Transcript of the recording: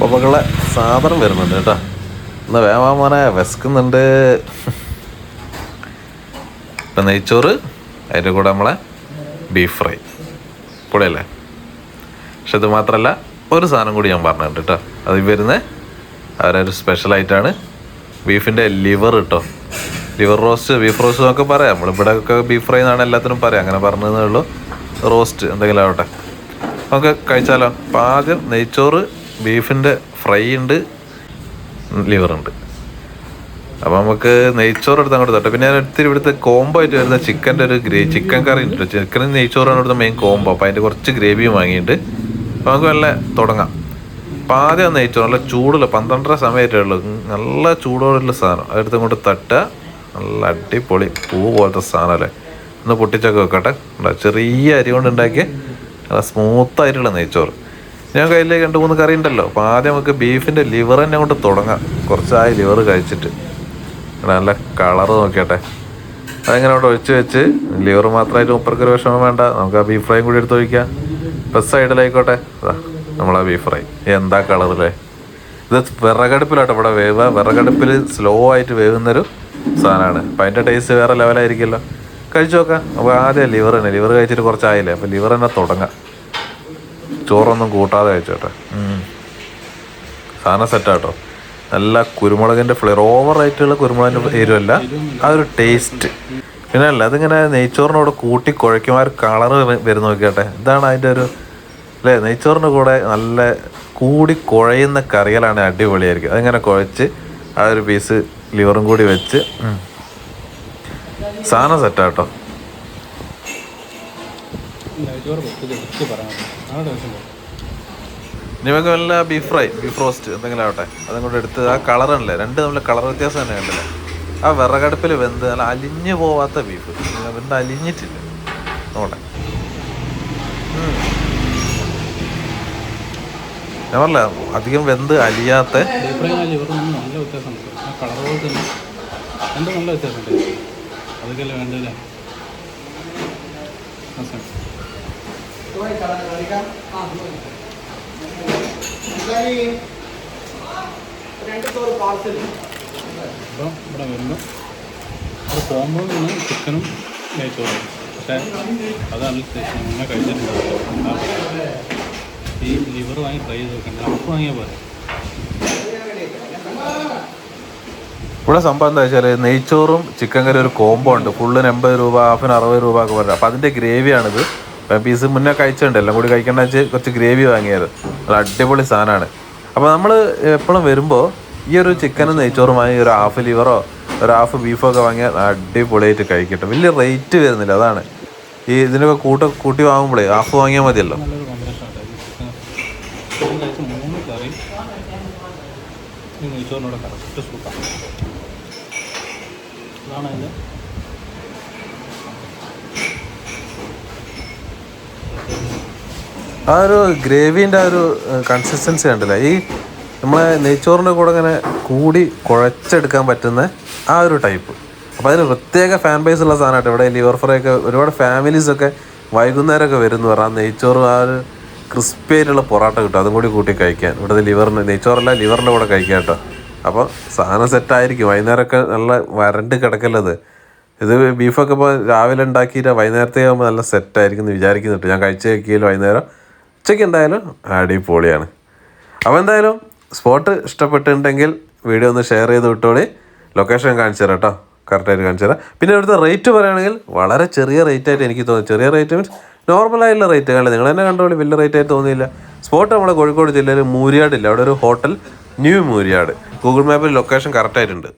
അപ്പോൾ മകളെ സാധനം വരുന്നുണ്ട് കേട്ടോ. ഇന്ന് വേവാ മോനെ വിശക്കുന്നുണ്ട്. ഇപ്പം നെയ്ച്ചോറ് അതിന്റെ കൂടെ നമ്മളെ ബീഫ് ഫ്രൈ പൊളിയല്ലേ പക്ഷെ ഇത് മാത്രമല്ല ഒരു സാധനം കൂടി ഞാൻ പറഞ്ഞിട്ടുണ്ട് കേട്ടോ. അത് വരുന്നത് വരുന്ന അവരൊരു സ്പെഷ്യലായിട്ടാണ് ബീഫിന്റെ ലിവർ കേട്ടോ ലിവർ റോസ്റ്റ് ബീഫ് റോസ്റ്റ് എന്നൊക്കെ പറയാം. നമ്മളിവിടെ ഒക്കെ ബീഫ് ഫ്രൈ എന്നാണ് എല്ലാത്തിനും പറയാം. അങ്ങനെ പറഞ്ഞതേ ഉള്ളൂ. റോസ്റ്റ് എന്തെങ്കിലും ആവട്ടെ. നമുക്ക് കഴിച്ചാലോ? അപ്പം ആദ്യം നെയ്ച്ചോറ് ബീഫിന്റെ ഫ്രൈ ഉണ്ട് ലിവർ ഉണ്ട്. അപ്പോൾ നമുക്ക് നെയ്ച്ചോറ് എടുത്ത് അങ്ങോട്ട് തട്ടെ. പിന്നെ ഒത്തിരി ഇവിടുത്തെ കോംബോ ആയിട്ട് വരുന്ന ചിക്കന്റെ ഒരു ഗ്രേ ചിക്കൻ കറി ഉണ്ട് ചിക്കനും നെയ്ച്ചോറാണ് ഇവിടുത്തെ മെയിൻ കോംബോ അപ്പോൾ അതിന്റെ കുറച്ച് ഗ്രേവിയും വാങ്ങിയിട്ട് അപ്പോൾ നമുക്ക് നല്ല തുടങ്ങാം. അപ്പം ആദ്യം നെയ്ച്ചോറ് നല്ല ചൂടുള്ള പന്ത്രണ്ടര സമയമായിട്ടേ ഉള്ളൂ. നല്ല ചൂടോടുള്ള സാധനം. അതെടുത്ത് ഇങ്ങോട്ട് തട്ടുക. നല്ല അടിപൊളി പൂ പോലത്തെ സാധനമല്ലേ ഒന്ന് പൊട്ടിച്ചൊക്കെ വെക്കട്ടെ. ചെറിയ അരി കൊണ്ട് ഉണ്ടാക്കിയ നല്ല സ്മൂത്തായിട്ടുള്ള നെയ്ച്ചോറ്. ഞാൻ കയ്യിൽ രണ്ട് മൂന്ന് കറി ഉണ്ടല്ലോ. അപ്പോൾ ആദ്യം നമുക്ക് ബീഫിന്റെ ലിവർ തന്നെ കൊണ്ട് തുടങ്ങാം. കുറച്ചായി ലിവർ കഴിച്ചിട്ട്. നല്ല കളർ നോക്കിയട്ടെ. അതങ്ങനെ അവിടെ ഒഴിച്ച് വെച്ച് ലിവർ മാത്രമായിട്ട് മുപ്പർക്ക് ഒരു വിഷമം വേണ്ട. നമുക്ക് ആ ബീഫ് ഫ്രൈയും കൂടി എടുത്ത് ഒഴിക്കാം. ഇപ്പം സൈഡിലായിക്കോട്ടെ. നമ്മളാ ബീഫ് ഫ്രൈ. എന്താ കളറല്ലേ ഇത് വിറകടുപ്പിലാട്ടോ ഇവിടെ വേവ് വിറകടുപ്പിൽ സ്ലോ ആയിട്ട് വേവുന്നൊരു സാധനമാണ്. അപ്പം അതിന്റെ ടേസ്റ്റ് വേറെ ലെവലായിരിക്കുമല്ലോ കഴിച്ചു നോക്കാം. അപ്പോൾ ആദ്യം ലിവർ തന്നെ. ലിവർ കഴിച്ചിട്ട് കുറച്ചായില്ലേ? അപ്പോൾ ലിവർ തന്നെ തുടങ്ങാം. ചോറൊന്നും കൂട്ടാതെ കഴിച്ചോട്ടെ. ഉം. സാധനം സെറ്റാട്ടോ നല്ല കുരുമുളകിന്റെ ഫ്ലേവർ ഓവറായിട്ടുള്ള കുരുമുളകിന്റെ എരിവല്ല. ആ ഒരു ടേസ്റ്റ് പിന്നെ അല്ല അതിങ്ങനെ നെയ്ച്ചോറിനോട് കൂട്ടി കുഴയ്ക്കും. ആ ഒരു വരുന്ന നോക്കിയാട്ടെ ഇതാണ് അതിന്റെ ഒരു അല്ലേ? നെയ്ച്ചോറിന്റെ കൂടെ നല്ല കൂടി കുഴയുന്ന കറികളാണ് അടിപൊളിയായിരിക്കും. അതിങ്ങനെ കുഴച്ച് ആ ഒരു പീസ് ലിവറും കൂടി വെച്ച്. സാധനം സെറ്റാട്ടോ നമുക്ക് വല്ല ബീഫ് ഫ്രൈ ബീഫ് റോസ്റ്റ് എന്തെങ്കിലും ആവട്ടെ. അതും കൂടെ എടുത്ത് ആ കളറല്ലേ രണ്ട് നമ്മൾ കളർ വ്യത്യാസം തന്നെ കണ്ടില്ലേ? ആ വിറകടുപ്പിൽ വെന്ത് നല്ല അലിഞ്ഞു പോവാത്ത ബീഫ് വെന്ത് അലിഞ്ഞിട്ടില്ല. നോട്ടെ. ഞാൻ പറഞ്ഞ അധികം വെന്ത് അലിയാത്ത നല്ല വ്യത്യാസമുണ്ട് ആ കളർ പോലെ തന്നെ. രണ്ടും നല്ല വ്യത്യാസമുണ്ട് അതൊക്കെയല്ലേ വേണ്ടല്ലേ അപ്പം ഇവിടെ വരുമ്പോൾ ഒരു പോകുമ്പോൾ ചിക്കനും നെയ്ച്ചോറും പക്ഷേ അതാണ് മുന്നേ കഴിച്ചിട്ടുണ്ട് ഈ ലിവർ വാങ്ങി ട്രൈ ചെയ്ത് നോക്കണ്ട അപ്പം വാങ്ങിയാൽ പോലെ ഇവിടെ സംഭവം എന്താ വെച്ചാൽ നെയ്ച്ചോറും ചിക്കൻ കറി ഒരു കോംബോ ഉണ്ട്. ഫുള്ളിന് എൺപത് രൂപ ഹാഫിന് അറുപത് രൂപ ഒക്കെ പറഞ്ഞത് അപ്പം അതിന്റെ ഗ്രേവിയാണിത് പീസ് മുന്നേ കഴിച്ചിട്ടുണ്ട് എല്ലാം കൂടി കഴിക്കണമെന്ന് വെച്ച് കുറച്ച് ഗ്രേവി വാങ്ങിയത്. നല്ല അടിപൊളി സാധനമാണ് അപ്പോൾ നമ്മൾ എപ്പോഴും വരുമ്പോൾ ഈ ഒരു ചിക്കനും വാങ്ങി ഒരു ഹാഫ് ലിവറോ ഒരു ഹാഫ് ബീഫോ ഒക്കെ വാങ്ങിയാൽ അടിപൊളിയായിട്ട് കഴിക്കട്ടെ. വലിയ റേറ്റ് വരുന്നില്ല അതാണ്. ഈ ഇതിനൊക്കെ കൂട്ട കൂട്ടി വാങ്ങുമ്പോഴേ ഹാഫ് വാങ്ങിയാൽ മതിയല്ലോ. നെയ്ച്ചോറിനോട് കറക്റ്റ് സൂട്ടാണ് അതാണ് അതിന്റെ ആ ഒരു ഗ്രേവീന്റെ ആ ഒരു കൺസിസ്റ്റൻസി കണ്ടില്ല? ഈ നമ്മളെ നെയ്ച്ചോറിന്റെ കൂടെ ഇങ്ങനെ കൂടി കുഴച്ചെടുക്കാൻ പറ്റുന്ന ആ ഒരു ടൈപ്പ് അപ്പോൾ അതിന് പ്രത്യേക ഫാൻ ബേസ് ഉള്ള സാധനമായിട്ട് ഇവിടെ ലിവർ ഫ്രൈ ഒക്കെ ഒരുപാട് ഫാമിലീസൊക്കെ വൈകുന്നേരമൊക്കെ വരുന്നു പറഞ്ഞാൽ നെയ്ച്ചോറ് ആ ഒരു ക്രിസ്പി ആയിട്ടുള്ള പൊറോട്ട കിട്ടും. അതും കൂടി കൂട്ടി കഴിക്കാൻ. ഇവിടുത്തെ ലിവറിന് നെയ്ച്ചോറല്ല ലിവറിന്റെ കൂടെ കഴിക്കാം കേട്ടോ. അപ്പോൾ സാധനം സെറ്റായിരിക്കും വൈകുന്നേരമൊക്കെ നല്ല വരണ്ട് കിടക്കല്ലത് ഇത് ബീഫൊക്കെ ഇപ്പോൾ രാവിലെ ഉണ്ടാക്കിയിട്ട് വൈകുന്നേരത്തെ ആകുമ്പോൾ നല്ല സെറ്റായിരിക്കും എന്ന് വിചാരിക്കുന്നുണ്ട്. ഞാൻ കഴിച്ച് നോക്കിയാലും വൈകുന്നേരം ഉച്ചയ്ക്ക് എന്തായാലും അടിപൊളിയാണ്. അപ്പോൾ എന്തായാലും സ്പോട്ട് ഇഷ്ടപ്പെട്ടിട്ടുണ്ടെങ്കിൽ വീഡിയോ ഒന്ന് ഷെയർ ചെയ്ത് വിട്ടോളി. ലൊക്കേഷൻ കാണിച്ചു തരാം കേട്ടോ കറക്റ്റായിട്ട് കാണിച്ചു തരാം. പിന്നെ ഇവിടുത്തെ റേറ്റ് പറയുകയാണെങ്കിൽ വളരെ ചെറിയ റേറ്റ് ആയിട്ട് എനിക്ക് തോന്നി ചെറിയ റേറ്റ് മീൻസ് നോർമലായിട്ടുള്ള റേറ്റ് കാണില്ല നിങ്ങൾ തന്നെ കണ്ടോളി വലിയ റേറ്റ് ആയിട്ട് തോന്നിയില്ല. സ്പോട്ട് നമ്മുടെ കോഴിക്കോട് ജില്ലയിൽ മൂരിയാടില്ല. അവിടെ ഒരു ഹോട്ടൽ ന്യൂ മൂരിയാട് ഗൂഗിൾ മാപ്പിൽ ലൊക്കേഷൻ കറക്റ്റായിട്ടുണ്ട്